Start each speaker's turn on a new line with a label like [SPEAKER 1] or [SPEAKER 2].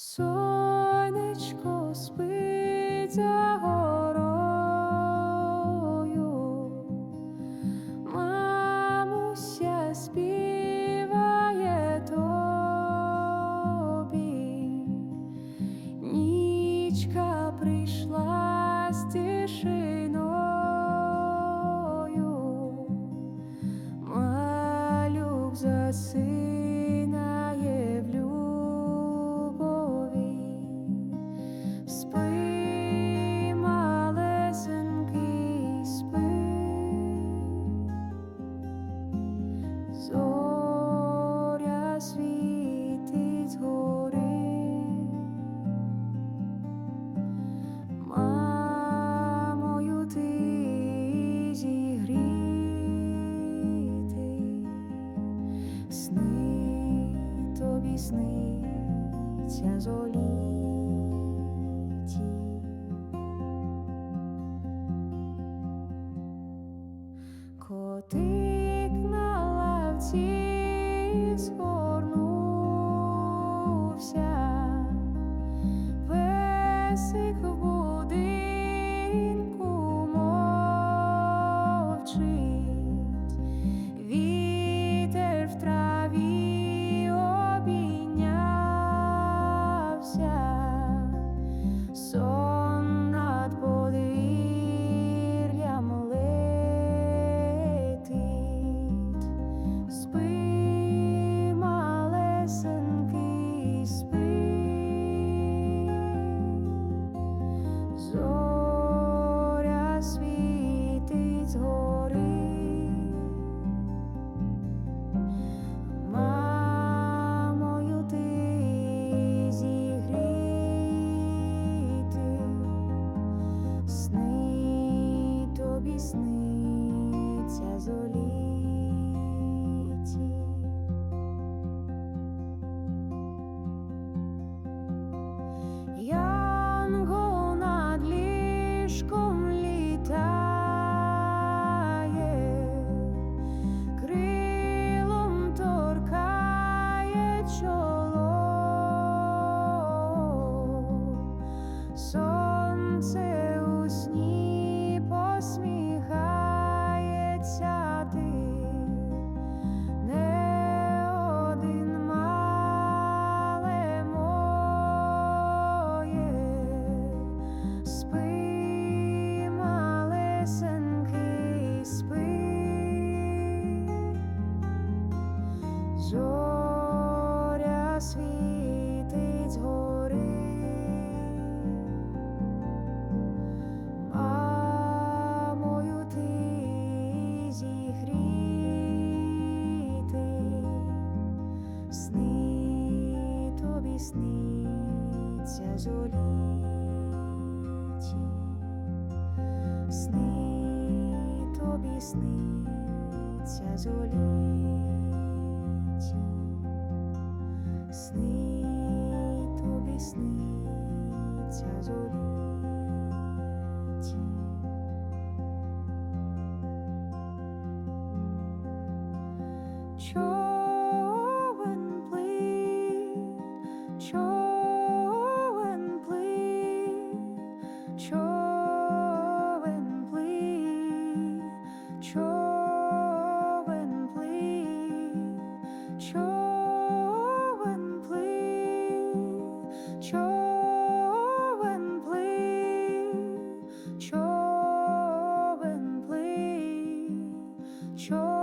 [SPEAKER 1] Сонечко спить за горою, мамуся співає тобі, нічка прийшла з тишиною, малюк засинає сниться золіті. Котик на лавці згорнувся, песик в будинку мовчить, зоря світить згори. Мамою ти зігріти, сни тобі сниться золіті, сни тобі сниться золіті, сни chose.